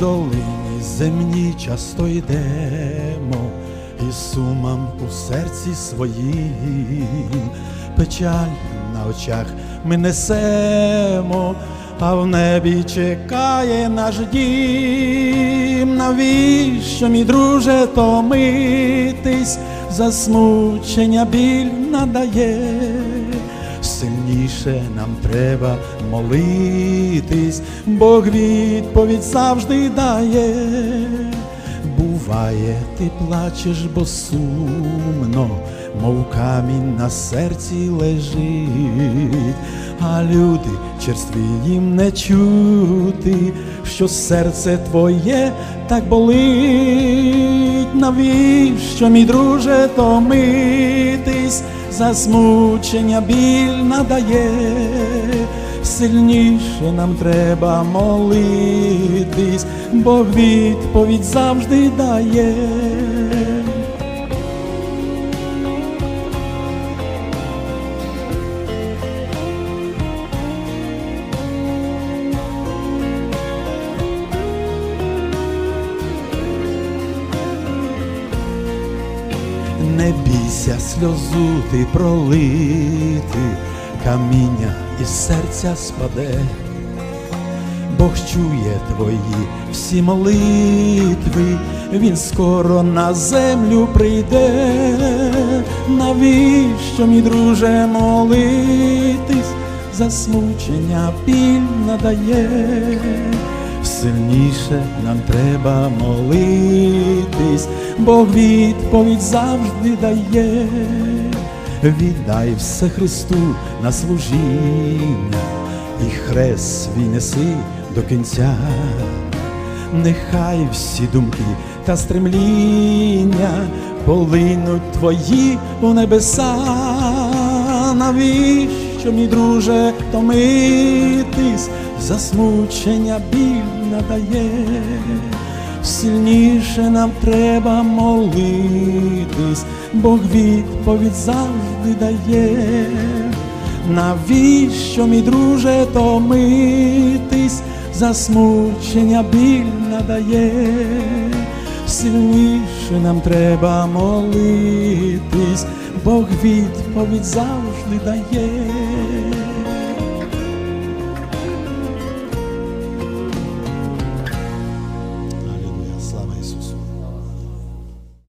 долині земні часто йдемо, і сумам у серці своїм, печаль на очах ми несемо, а в небі чекає наш дім. Навіщо, мій друже, томитись, засмучення біль надає сильніше нам треба молитись, Бог відповідь завжди дає. Буває, ти плачеш, бо сумно, мов камінь на серці лежить, а люди черстві їм не чути, що серце твоє так болить. Навіщо, мій друже, томитись? Засмучення біль надає, сильніше нам треба молитись, Бог відповідь завжди дає. Не бійся сльозу ти пролити, каміння із серця спаде, Бог чує твої всі молитви, Він скоро на землю прийде. Навіщо, мій друже, молитись, засмучення біль надає сильніше нам треба молитись, Бог відповідь завжди дає, віддай все Христу на служіння, і хрест свій неси до кінця, нехай всі думки та стремління полинуть твої у небеса. Навіщо, мій друже, томитись, засмучення біль надає, сильніше нам треба молитись, Бог відповідь завжди дає. Навіщо, мій друже, томитись, засмучення біль надає, сильніше нам треба молитись, Бог відповідь завжди дає.